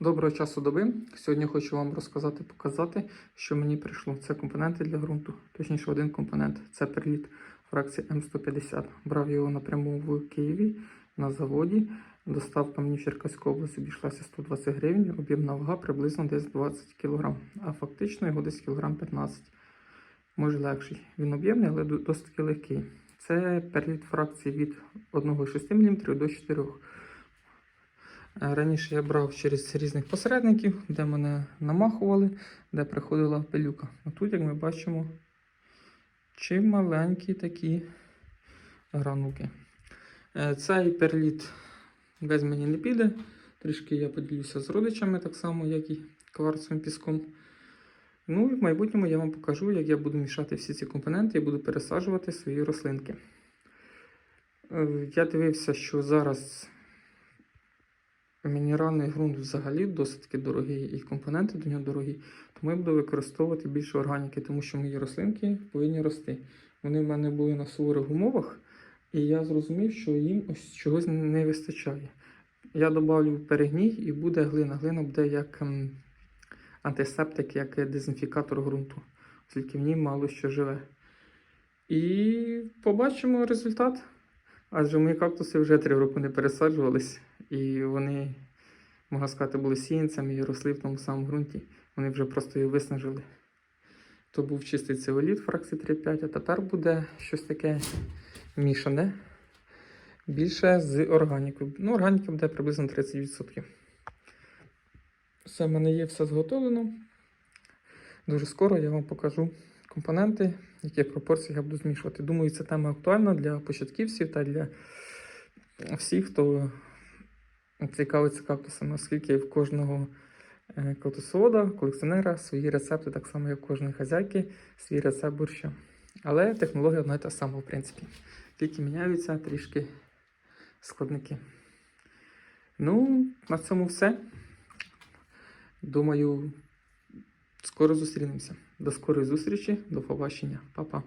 Доброго часу доби. Сьогодні хочу вам розказати, показати, що мені прийшло. Це компоненти для ґрунту, точніше, один компонент це перліт фракції М150. Брав його напряму в Києві на заводі. Доставка мені в Черкаську область обійшлася 120 гривень, об'ємна вага приблизно десь 20 кг, а фактично його десь кілограм 15 може легший. Він об'ємний, але досить легкий. Це перліт фракції від 1,6 мм до 4 мм. Раніше я брав через різних посередників, де мене намахували, де приходила пилюка. А тут, як ми бачимо, чималенькі такі гранулки. Е, Цей перліт без мені не піде. Трішки я поділюся з родичами, так само, як і кварцевим піском. Ну і в майбутньому я вам покажу, як я буду мішати всі ці компоненти і буду пересаджувати свої рослинки. Е, Я дивився, що зараз Мінеральний ґрунт взагалі досить дорогий, і компоненти до нього дорогі. Тому я буду використовувати більше органіки, тому що мої рослинки повинні рости. Вони в мене були на суворих умовах, і я зрозумів, що їм ось чогось не вистачає. Я додавлю перегній і буде глина. Глина буде як ем, антисептик, як дезінфікатор ґрунту, оскільки в ній мало що живе. І побачимо результат. Адже мої кактуси вже три роки не пересаджувались, і вони, можна сказати, були сіянцями і росли в тому самому ґрунті. Вони вже просто її виснажили. То був чистий цеоліт фракції 3,5, а тепер буде щось таке мішане. Більше з органікою. Ну, органіки буде приблизно 30%. Все в мене є, все зготовлено. Дуже скоро я вам покажу компоненти, які пропорції я буду змішувати. Думаю, ця тема актуальна для початківців та для всіх, хто цікавиться кактусами, оскільки в кожного е, кактусовода, колекціонера свої рецепти, так само, як у кожної хазяйки, свій рецепт борща. Але технологія одна і та сама, в принципі. Тільки міняються трішки складники. Ну, на цьому все. Думаю, скоро зустрінемося. До скорої зустрічі, до побачення, Па-па.